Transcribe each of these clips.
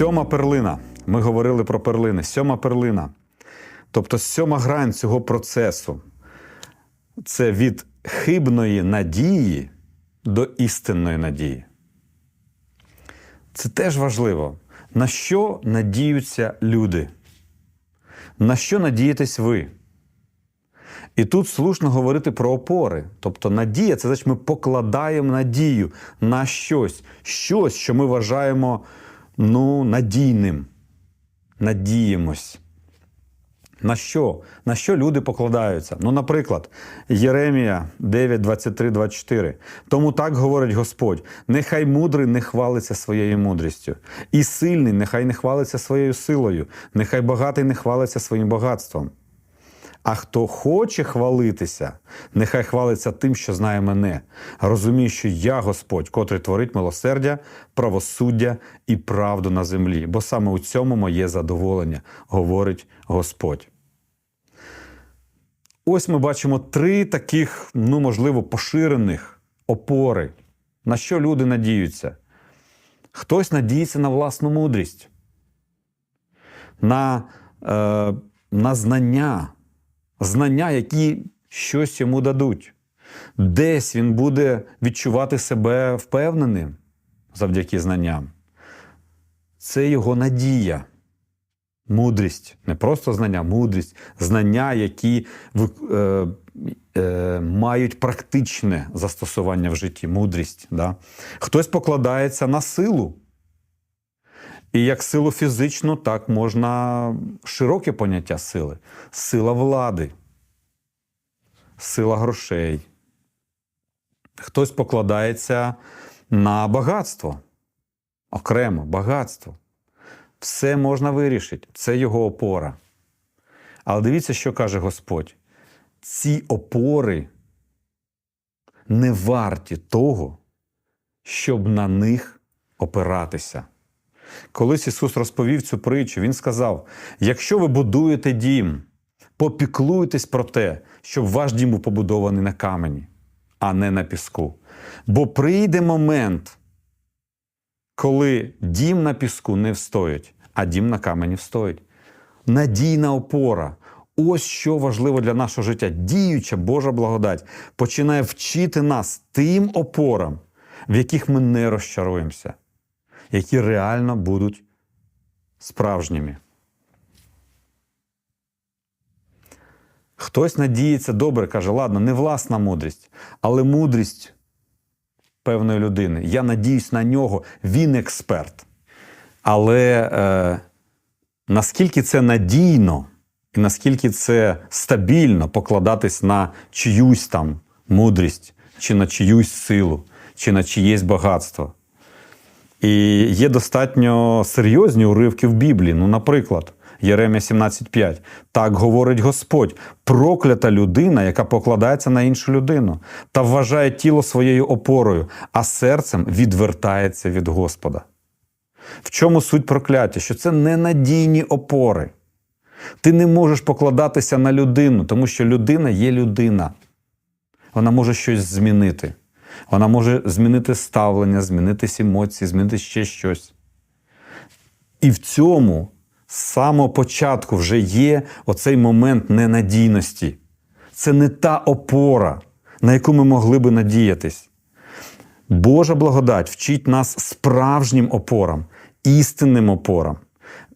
Сьома перлина. Ми говорили про перлини. Сьома перлина. Тобто сьома грань цього процесу це від хибної надії до істинної надії. Це теж важливо. На що надіються люди? На що надієтесь ви? І тут слушно говорити про опори. Тобто надія це значить, ми покладаємо надію на щось, щось, що ми вважаємо ну, надійним. Надіємось. На що? На що люди покладаються? Ну, наприклад, Єремія 9, 23, 24. Тому так говорить Господь: нехай мудрий не хвалиться своєю мудрістю, і сильний нехай не хвалиться своєю силою, нехай багатий не хвалиться своїм багатством. А хто хоче хвалитися, нехай хвалиться тим, що знає мене, розуміє, що я Господь, котрий творить милосердя, правосуддя і правду на землі, бо саме у цьому моє задоволення, говорить Господь. Ось ми бачимо три таких, ну, можливо, поширених опори, на що люди надіються. Хтось надіється на власну мудрість, на, е, на знання знання, які щось йому дадуть. Десь він буде відчувати себе впевненим завдяки знанням. Це його надія, мудрість, не просто знання, мудрість, знання, які е, е, мають практичне застосування в житті, мудрість. Да? Хтось покладається на силу. І як силу фізичну, так можна широке поняття сили. Сила влади, сила грошей. Хтось покладається на багатство. Окремо багатство. Все можна вирішити. Це його опора. Але дивіться, що каже Господь. Ці опори не варті того, щоб на них опиратися. Колись Ісус розповів цю притчу, Він сказав: якщо ви будуєте дім, попіклуйтесь про те, щоб ваш дім був побудований на камені, а не на піску. Бо прийде момент, коли дім на піску не встоїть, а дім на камені встоїть. Надійна опора. Ось що важливо для нашого життя. Діюча Божа благодать починає вчити нас тим опорам, в яких ми не розчаруємося які реально будуть справжніми. Хтось надіється добре, каже, ладно, не власна мудрість, але мудрість певної людини. Я надіюсь на нього, він експерт. Але е, наскільки це надійно і наскільки це стабільно покладатись на чиюсь там мудрість, чи на чиюсь силу, чи на чиєсь багатство. І є достатньо серйозні уривки в Біблії. Ну, наприклад, Єремія 17,5. Так говорить Господь, проклята людина, яка покладається на іншу людину, та вважає тіло своєю опорою, а серцем відвертається від Господа. В чому суть прокляття? Що це ненадійні опори. Ти не можеш покладатися на людину, тому що людина є людина. Вона може щось змінити. Вона може змінити ставлення, змінитись емоції, змінити ще щось. І в цьому з самого початку вже є оцей момент ненадійності. Це не та опора, на яку ми могли би надіятись. Божа благодать вчить нас справжнім опорам, істинним опорам,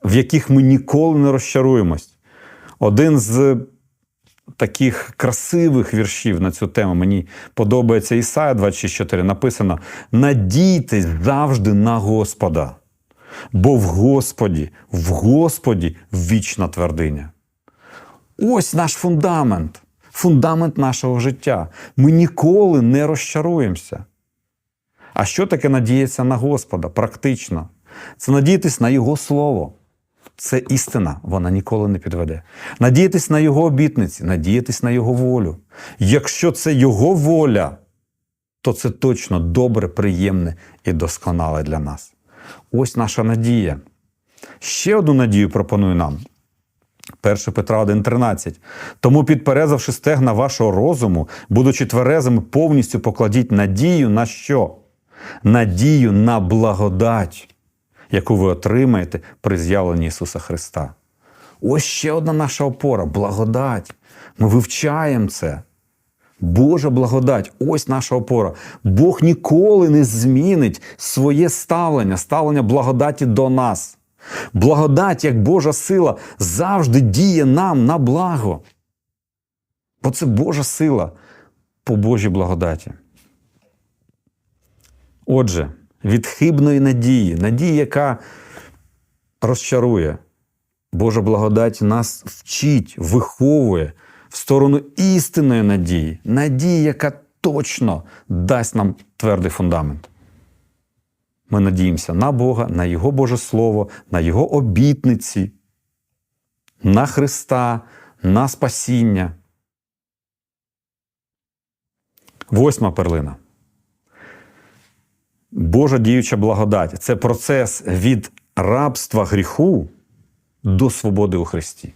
в яких ми ніколи не розчаруємось. Один з таких красивих віршів на цю тему мені подобається Ісая 26.4. Написано: надійтесь завжди на Господа, бо в Господі, в Господі вічна твердиня. Ось наш фундамент, фундамент нашого життя. Ми ніколи не розчаруємося. А що таке надіятися на Господа? Практично. Це надіятись на Його Слово це істина, вона ніколи не підведе. Надіятись на Його обітниці, надіятись на Його волю. Якщо це Його воля, то це точно добре, приємне і досконале для нас. Ось наша надія. Ще одну надію пропоную нам. 1 Петра 1,13. Тому, підперезавши стегна вашого розуму, будучи тверезими, повністю покладіть надію на що? Надію на благодать яку ви отримаєте при з'явленні Ісуса Христа. Ось ще одна наша опора благодать. Ми вивчаємо це. Божа благодать, ось наша опора. Бог ніколи не змінить своє ставлення, ставлення благодаті до нас. Благодать, як Божа сила, завжди діє нам на благо. Бо це Божа сила по Божій благодаті. Отже, від хибної надії, надії, яка розчарує, Божа благодать нас вчить, виховує в сторону істинної надії, надії, яка точно дасть нам твердий фундамент. Ми надіємося на Бога, на Його Боже Слово, на Його обітниці, на Христа, на спасіння. Восьма перлина. Божа діюча благодать це процес від рабства гріху до свободи у Христі.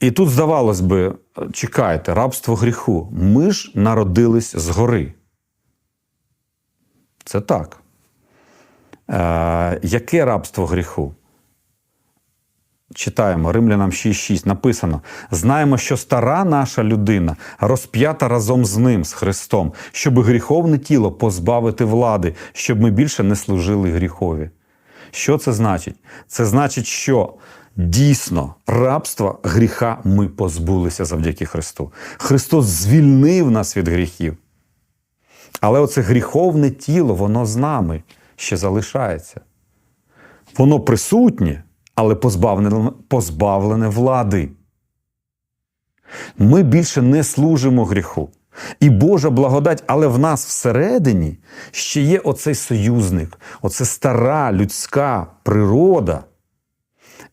І тут, здавалось би, чекайте, рабство гріху. Ми ж народились згори. Це так. Е, яке рабство гріху? Читаємо Римлянам 6.6 написано: знаємо, що стара наша людина розп'ята разом з ним, з Христом, щоб гріховне тіло позбавити влади, щоб ми більше не служили гріхові. Що це значить? Це значить, що дійсно рабства гріха ми позбулися завдяки Христу. Христос звільнив нас від гріхів. Але оце гріховне тіло, воно з нами ще залишається. Воно присутнє, але позбавлене, позбавлене влади. Ми більше не служимо гріху. І Божа благодать, але в нас всередині ще є оцей союзник, оце стара людська природа.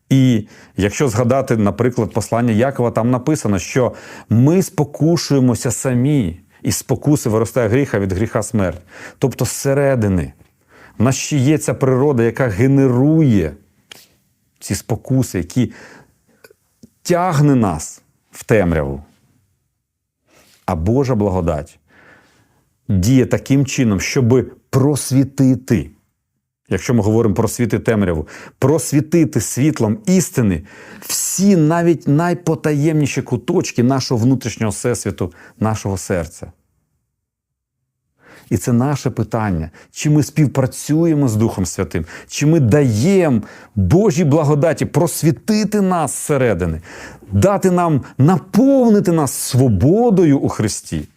І якщо згадати, наприклад, послання Якова, там написано, що ми спокушуємося самі, і спокуси виростає гріха від гріха смерть. Тобто зсередини. В нас ще є ця природа, яка генерує ці спокуси, які тягне нас в темряву. А Божа благодать діє таким чином, щоб просвітити. Якщо ми говоримо про світи темряву, просвітити світлом істини всі навіть найпотаємніші куточки нашого внутрішнього всесвіту, нашого серця. І це наше питання, чи ми співпрацюємо з Духом Святим, чи ми даємо Божій благодаті просвітити нас зсередини, дати нам наповнити нас свободою у Христі.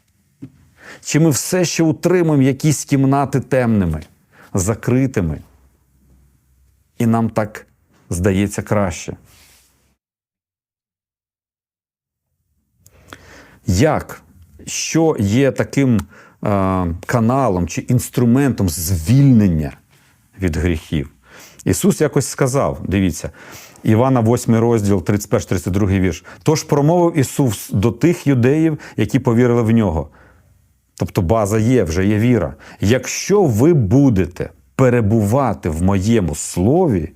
Чи ми все ще утримуємо якісь кімнати темними, закритими? І нам так здається краще. Як? Що є таким каналом чи інструментом звільнення від гріхів? Ісус якось сказав: дивіться, Івана, 8 розділ, 31-32 вірш. Тож промовив Ісус до тих юдеїв, які повірили в нього. Тобто база є, вже є віра. Якщо ви будете перебувати в моєму слові,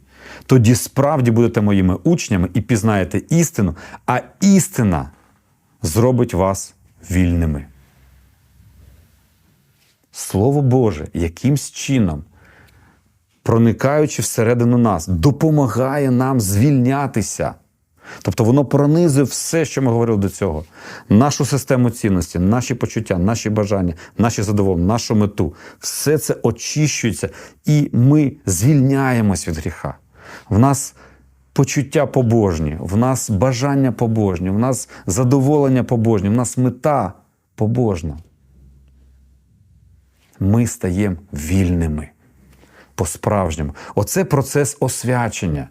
тоді справді будете моїми учнями і пізнаєте істину, а істина зробить вас вільними. Слово Боже, якимсь чином, проникаючи всередину нас, допомагає нам звільнятися. Тобто воно пронизує все, що ми говорили до цього. Нашу систему цінності, наші почуття, наші бажання, наші задоволення, нашу мету. Все це очищується, і ми звільняємось від гріха. В нас почуття побожні, в нас бажання побожні, в нас задоволення побожні, в нас мета побожна. Ми стаємо вільними по-справжньому. Оце процес освячення.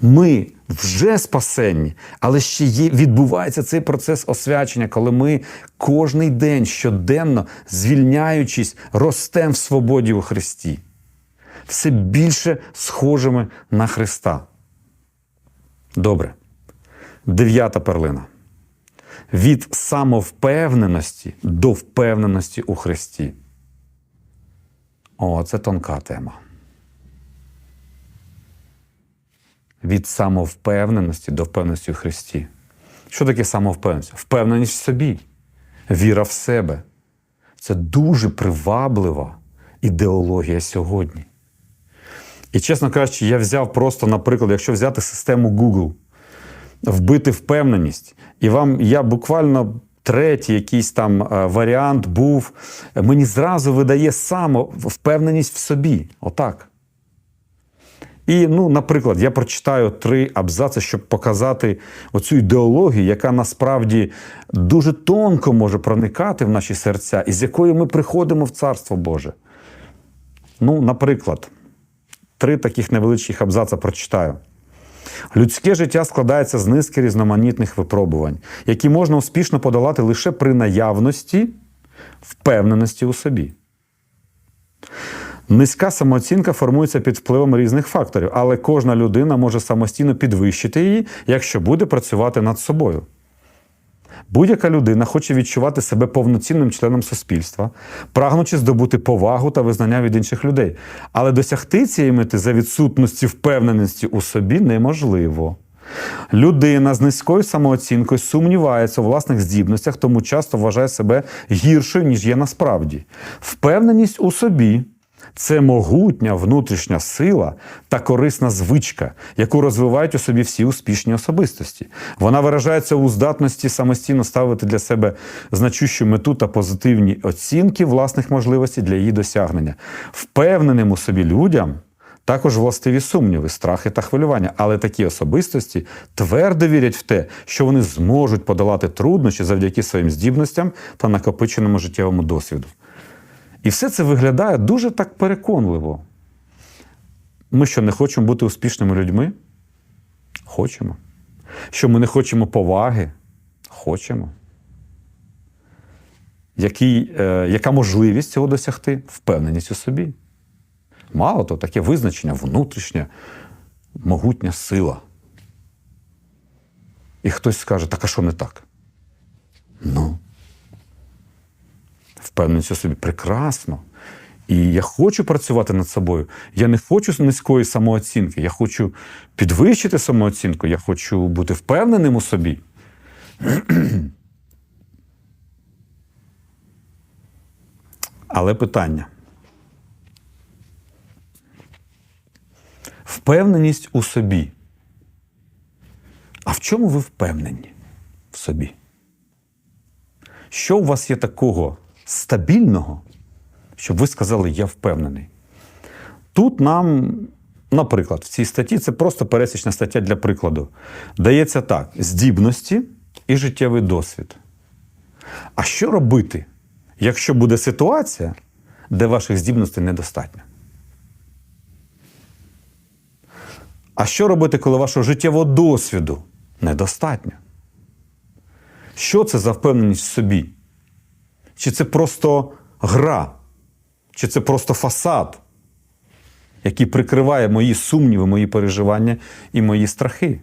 Ми вже спасенні, але ще є, відбувається цей процес освячення, коли ми кожний день щоденно, звільняючись, ростемо в свободі у Христі. Все більше схожими на Христа. Добре. Дев'ята перлина. Від самовпевненості до впевненості у Христі. О, це тонка тема. Від самовпевненості до впевненості у Христі. Що таке самовпевненість? Впевненість в собі, віра в себе. Це дуже приваблива ідеологія сьогодні. І, чесно кажучи, я взяв просто, наприклад, якщо взяти систему Google, вбити впевненість, і вам я буквально. Третій якийсь там е, варіант був, мені зразу видає самовпевненість в собі. Отак. І, ну, наприклад, я прочитаю три абзаци, щоб показати оцю ідеологію, яка насправді дуже тонко може проникати в наші серця, і з якою ми приходимо в Царство Боже. Ну, наприклад, три таких невеличких абзаца прочитаю. Людське життя складається з низки різноманітних випробувань, які можна успішно подолати лише при наявності впевненості у собі. Низька самооцінка формується під впливом різних факторів, але кожна людина може самостійно підвищити її, якщо буде працювати над собою. Будь-яка людина хоче відчувати себе повноцінним членом суспільства, прагнучи здобути повагу та визнання від інших людей. Але досягти цієї мети за відсутності впевненості у собі неможливо. Людина з низькою самооцінкою сумнівається у власних здібностях, тому часто вважає себе гіршою, ніж є насправді. Впевненість у собі. Це могутня внутрішня сила та корисна звичка, яку розвивають у собі всі успішні особистості. Вона виражається у здатності самостійно ставити для себе значущу мету та позитивні оцінки власних можливостей для її досягнення. Впевненим у собі людям також властиві сумніви, страхи та хвилювання, але такі особистості твердо вірять в те, що вони зможуть подолати труднощі завдяки своїм здібностям та накопиченому життєвому досвіду. І все це виглядає дуже так переконливо. Ми що не хочемо бути успішними людьми? Хочемо. Що ми не хочемо поваги? Хочемо. Який, е, Яка можливість цього досягти? Впевненість у собі. Мало то таке визначення, внутрішня, могутня сила. І хтось скаже, так а що не так? Впевненість у собі прекрасно. І я хочу працювати над собою. Я не хочу низької самооцінки. Я хочу підвищити самооцінку, я хочу бути впевненим у собі. Але питання. Впевненість у собі. А в чому ви впевнені в собі? Що у вас є такого стабільного, щоб ви сказали, я впевнений. Тут нам, наприклад, в цій статті це просто пересічна стаття для прикладу. Дається так: здібності і життєвий досвід. А що робити, якщо буде ситуація, де ваших здібностей недостатньо? А що робити, коли вашого життєвого досвіду недостатньо? Що це за впевненість в собі? Чи це просто гра? Чи це просто фасад, який прикриває мої сумніви, мої переживання і мої страхи?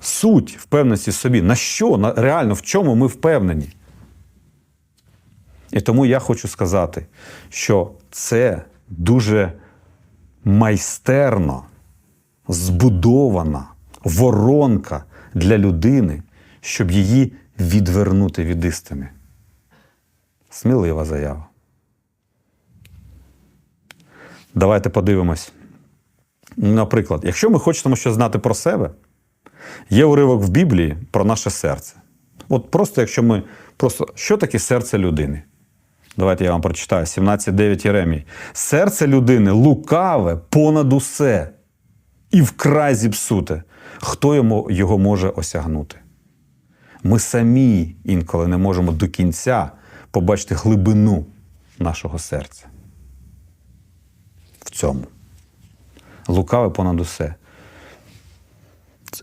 Суть впевненості в собі, на що, на, реально в чому ми впевнені? І тому я хочу сказати, що це дуже майстерно збудована воронка для людини, щоб її відвернути від істини. Смілива заява. Давайте подивимось. Наприклад, якщо ми хочемо щось знати про себе, є уривок в Біблії про наше серце. От просто якщо ми. Просто що таке серце людини? Давайте я вам прочитаю 17.9 Єремій. Серце людини лукаве понад усе і вкрай зіпсуте. Хто йому його може осягнути? Ми самі інколи не можемо до кінця побачити глибину нашого серця. В цьому. Лукаве понад усе.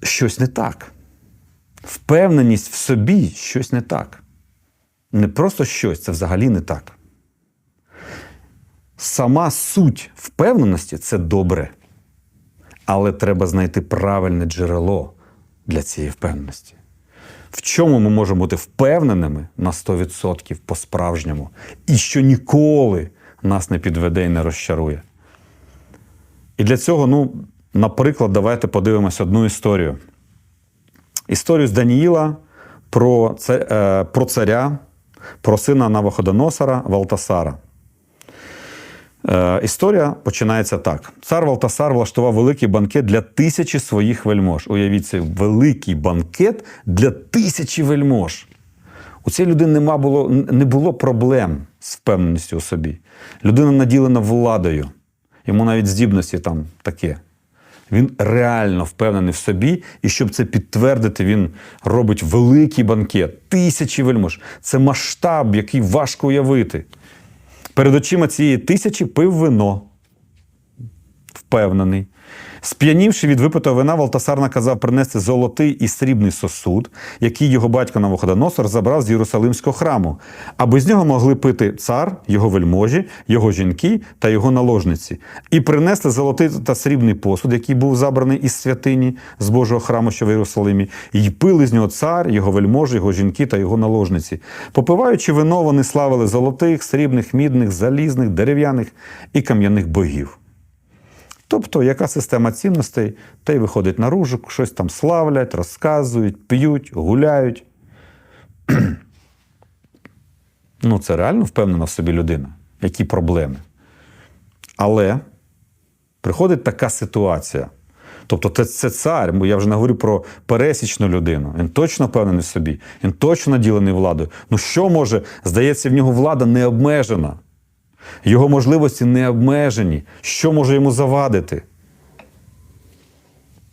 Щось не так. Впевненість в собі щось не так. Не просто щось, це взагалі не так. Сама суть впевненості це добре. Але треба знайти правильне джерело для цієї впевненості. В чому ми можемо бути впевненими на 100% по-справжньому, і що ніколи нас не підведе і не розчарує. І для цього, ну, наприклад, давайте подивимось одну історію. Історію з Даніїла про, це, е, про царя, про сина Навуходоносора Валтасара. Е, історія починається так: цар Валтасар влаштував великий банкет для тисячі своїх вельмож. Уявіть це великий банкет для тисячі вельмож. У цієї людини нема було, не було проблем з впевненістю у собі. Людина наділена владою. Йому навіть здібності там таке. Він реально впевнений в собі, і щоб це підтвердити, він робить великий банкет, тисячі вельмож. Це масштаб, який важко уявити. Перед очима цієї тисячі пив вино. Впевнений. Сп'янівши від випитого вина, Валтасар наказав принести золотий і срібний сосуд, який його батько Навуходоносор забрав з Єрусалимського храму, аби з нього могли пити цар, його вельможі, його жінки та його наложниці, і принесли золотий та срібний посуд, який був забраний із святині з Божого храму, що в Єрусалимі, і пили з нього цар, його вельможі, його жінки та його наложниці. Попиваючи вино, вони славили золотих, срібних, мідних, залізних, дерев'яних і кам'яних богів. Тобто, яка система цінностей, те й виходить наружу, щось там славлять, розказують, п'ють, гуляють. ну, це реально впевнена в собі людина. Які проблеми. Але приходить така ситуація. Тобто, це, це цар, бо я вже не говорю про пересічну людину. Він точно впевнений в собі, він точно наділений владою. Ну що може, здається, в нього влада не обмежена. Його можливості не обмежені. Що може йому завадити?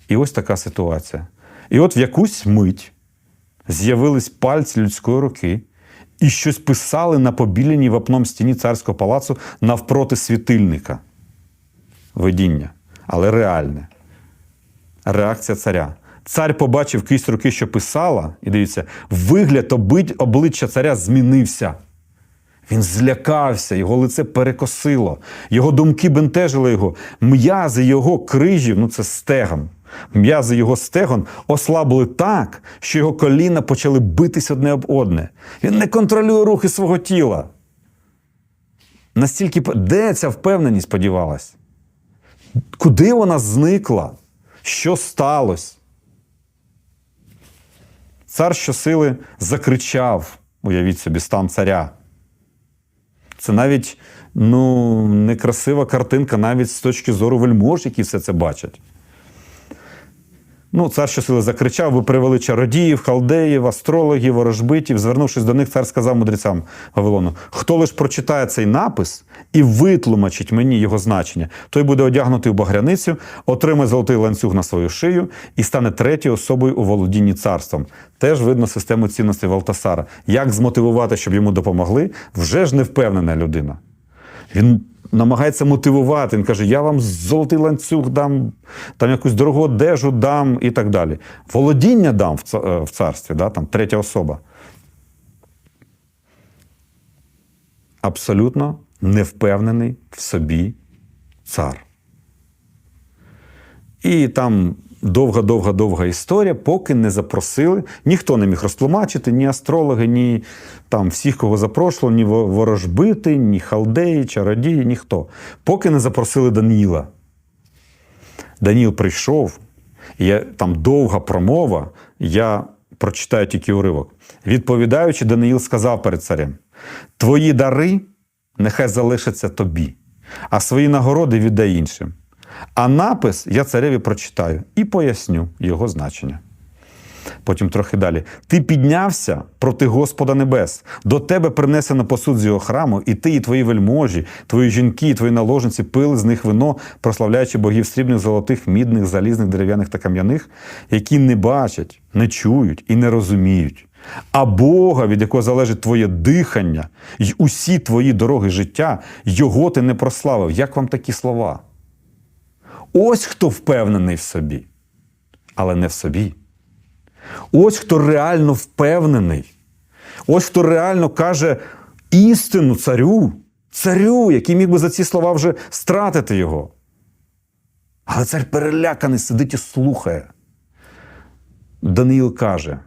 І ось така ситуація. І от в якусь мить з'явились пальці людської руки і щось писали на побіленій вапном стіні царського палацу навпроти світильника. Видіння, але реальне. Реакція царя. Цар побачив кисть руки, що писала, і дивіться, вигляд обличчя царя змінився. Він злякався, його лице перекосило, його думки бентежили його. М'язи його крижів, ну це стегон. М'язи його стегон ослабли так, що його коліна почали битись одне об одне. Він не контролює рухи свого тіла. Настільки де ця впевненість подівалась? Куди вона зникла? Що сталося? Цар щосили закричав, уявіть собі, стан царя. Це навіть ну, некрасива картинка, навіть з точки зору вельмож, які все це бачать. Ну, цар щосили закричав, ви привели чародіїв, халдеїв, астрологів, ворожбитів. Звернувшись до них, цар сказав мудрецям Вавилону: хто лиш прочитає цей напис і витлумачить мені його значення, той буде одягнутий у багряницю, отримає золотий ланцюг на свою шию і стане третьою особою у володінні царством. Теж видно систему цінностей Валтасара. Як змотивувати, щоб йому допомогли, вже ж не впевнена людина. Він намагається мотивувати. Він каже: Я вам золотий ланцюг дам, там якусь дорогу одежу дам і так далі. Володіння дам в е, царстві, да, там третя особа. Абсолютно невпевнений в собі цар. І там довга-довга-довга історія, поки не запросили. Ніхто не міг розтлумачити, ні астрологи, ні там всіх, кого запрошували, ні ворожбити, ні халдеї, чародії, ніхто. Поки не запросили Даніїла. Даніл прийшов, я, там довга промова, я прочитаю тільки уривок. Відповідаючи, Даниїл сказав перед царем: Твої дари нехай залишаться тобі, а свої нагороди віддай іншим. А напис я цареві прочитаю і поясню його значення. Потім трохи далі. Ти піднявся проти Господа Небес. До тебе принесено посуд з його храму, і ти, і твої вельможі, твої жінки, і твої наложниці пили з них вино, прославляючи богів срібних, золотих, мідних, залізних, дерев'яних та кам'яних, які не бачать, не чують і не розуміють. А Бога, від якого залежить твоє дихання й усі твої дороги життя, його ти не прославив. Як вам такі слова? Ось хто впевнений в собі, але не в собі. Ось хто реально впевнений. Ось хто реально каже істину царю, царю, який міг би за ці слова вже стратити його. Але цар переляканий сидить і слухає. Даниїл каже: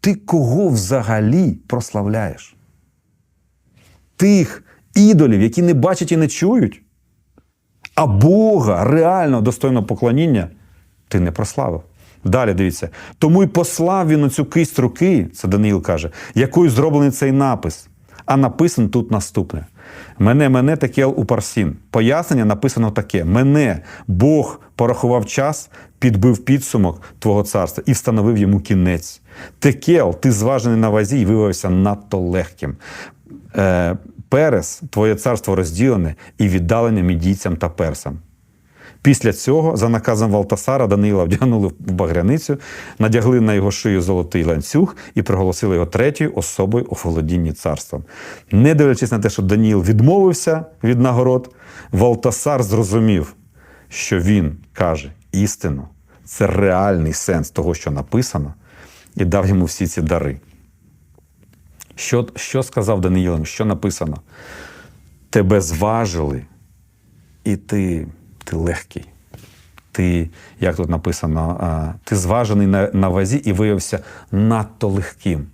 Ти кого взагалі прославляєш? Тих ідолів, які не бачать і не чують, а Бога реально достойного поклоніння ти не прославив. Далі дивіться. Тому й послав він оцю кисть руки, це Даниїл каже, якою зроблений цей напис. А написано тут наступне: Мене, мене такел у парсін. Пояснення написано таке: Мене Бог порахував час, підбив підсумок Твого царства і встановив йому кінець. Текел, ти зважений на вазі і виявився надто легким. Е, Перес, твоє царство розділене і віддалене мідійцям та персам. Після цього, за наказом Валтасара, Даниїла вдягнули в багряницю, надягли на його шию золотий ланцюг і проголосили його третьою особою у володінні царством. Не дивлячись на те, що Даніїл відмовився від нагород, Валтасар зрозумів, що він каже істину, це реальний сенс того, що написано, і дав йому всі ці дари. Що, що сказав Даниїлом? Що написано? Тебе зважили, і ти, ти легкий. Ти, як тут написано, ти зважений на, на вазі і виявився надто легким.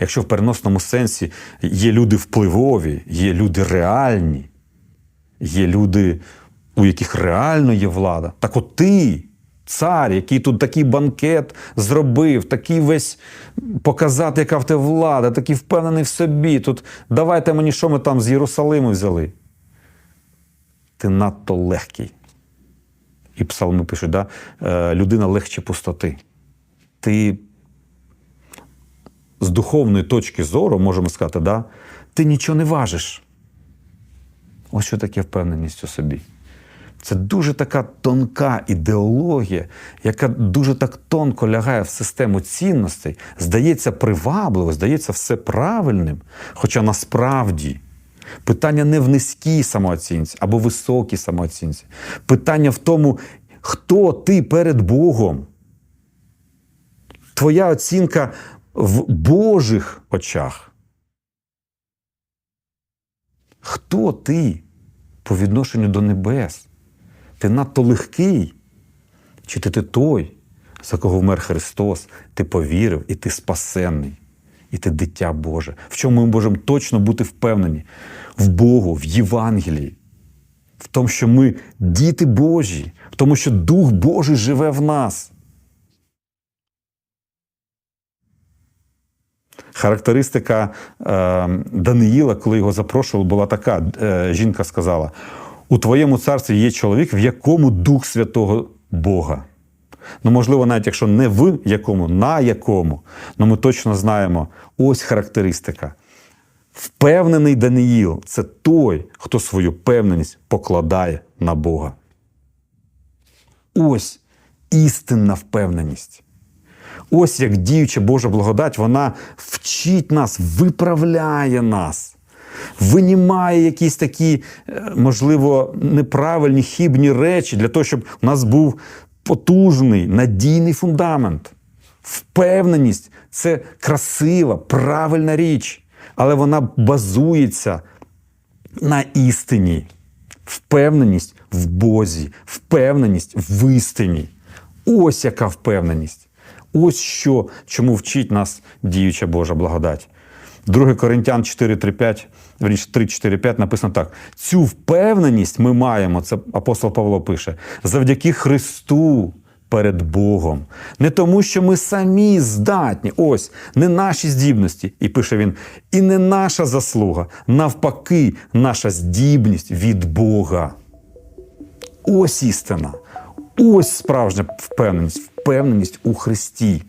Якщо в переносному сенсі є люди впливові, є люди реальні, є люди, у яких реально є влада, так от ти, цар, який тут такий банкет зробив, такий весь показати, яка в тебе влада, такий впевнений в собі. Тут давайте мені, що ми там з Єрусалиму взяли. Ти надто легкий. І псалми пишуть, да? е, людина легче пустоти. Ти з духовної точки зору, можемо сказати, да? ти нічого не важиш. Ось що таке впевненість у собі. Це дуже така тонка ідеологія, яка дуже так тонко лягає в систему цінностей, здається привабливо, здається все правильним. Хоча насправді питання не в низькій самооцінці або високій самооцінці. Питання в тому, хто ти перед Богом. Твоя оцінка в Божих очах. Хто ти по відношенню до небес? Ти надто легкий? Чи ти, ти той, за кого вмер Христос, ти повірив, і ти спасенний, і ти дитя Боже? В чому ми можемо точно бути впевнені? В Богу, в Євангелії, в тому, що ми діти Божі, в тому, що Дух Божий живе в нас. Характеристика е, Даниїла, коли його запрошували, була така: е, жінка сказала: у твоєму царстві є чоловік, в якому Дух Святого Бога. Ну, можливо, навіть якщо не в якому, на якому, але ми точно знаємо ось характеристика. Впевнений Даниїл це той, хто свою певненість покладає на Бога. Ось істинна впевненість. Ось як діюча Божа благодать, вона вчить нас, виправляє нас, винімає якісь такі, е, можливо, неправильні, хібні речі для того, щоб у нас був потужний, надійний фундамент. Впевненість це красива, правильна річ, але вона базується на істині. Впевненість в Бозі, впевненість в істині. Ось яка впевненість. Ось що, чому вчить нас діюча Божа благодать. 2 Коринтян 4.3.5, верніше 3.4.5 написано так: цю впевненість ми маємо, це апостол Павло пише, завдяки Христу перед Богом. Не тому, що ми самі здатні, ось не наші здібності, і пише він, і не наша заслуга, навпаки, наша здібність від Бога. Ось істина. Ось справжня впевненість, впевненість у Христі.